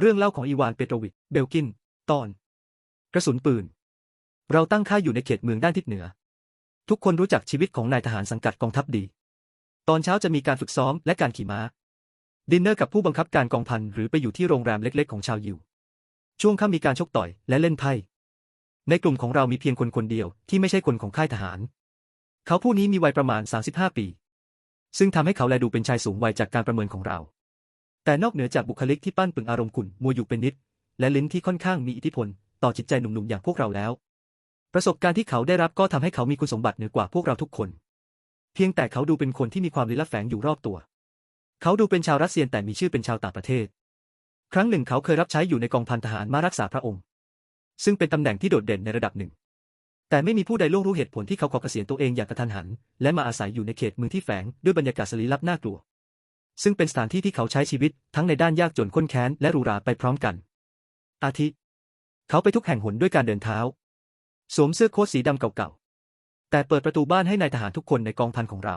เรื่องเล่าของอีวานเปโตรวิช เบลกิน ตอน กระสุนปืน เราตั้งค่ายอยู่ในเขตเมืองด้านทิศเหนือ ทุกคนรู้จักชีวิตของนายทหารสังกัดกองทัพดี ตอนเช้าจะมีการฝึกซ้อมและการขี่ม้า ดินเนอร์กับผู้บังคับการกองพันหรือไปอยู่ที่โรงแรมเล็กๆของชาวยิว ช่วงค่ำมีการชกต่อยและเล่นไพ่ ในกลุ่มของเรามีเพียงคนคนเดียวที่ไม่ใช่คนของค่ายทหาร เขาผู้นี้มีวัยประมาณ 35 ปี ซึ่งทำให้เขาแลดูเป็นชายสูงวัยจากการประเมินของเรา แต่นอกเหนือจากบุคลิกที่ปั้นปึงอารมณ์ขุ่นมัวอยู่เป็นนิด และลิ้นที่ค่อนข้างมีอิทธิพล ต่อจิตใจหนุ่มๆอย่างพวกเราแล้ว ประสบการณ์ที่เขาได้รับก็ทำให้เขามีคุณสมบัติเหนือกว่าพวกเราทุกคน เพียงแต่เขาดูเป็นคนที่มีความลี้ลับแฝงอยู่รอบตัว เขาดูเป็นชาวรัสเซียแต่มีชื่อเป็นชาวต่างประเทศ ครั้งหนึ่งเขาเคยรับใช้อยู่ในกองพันทหารมารักษาพระองค์ ซึ่งเป็นตำแหน่งที่โดดเด่นในระดับหนึ่ง แต่ไม่มีผู้ใดล่วงรู้เหตุผลที่เขาขอเกษียณตัวเองอย่างกระทันหัน และมาอาศัยอยู่ในเขตเมืองที่แฝงด้วยบรรยากาศสลีลับน่ากลัว ซึ่งเป็นสถานที่ที่เขาใช้ชีวิตทั้งในด้านยากจนข้นแค้นและหรูหราไปพร้อมกัน อาทิ เขาไปทุกแห่งหนด้วยการเดินเท้า สวมเสื้อโค้ทสีดำเก่าๆ แต่เปิดประตูบ้านให้นายทหารทุกคนในกองพันของเรา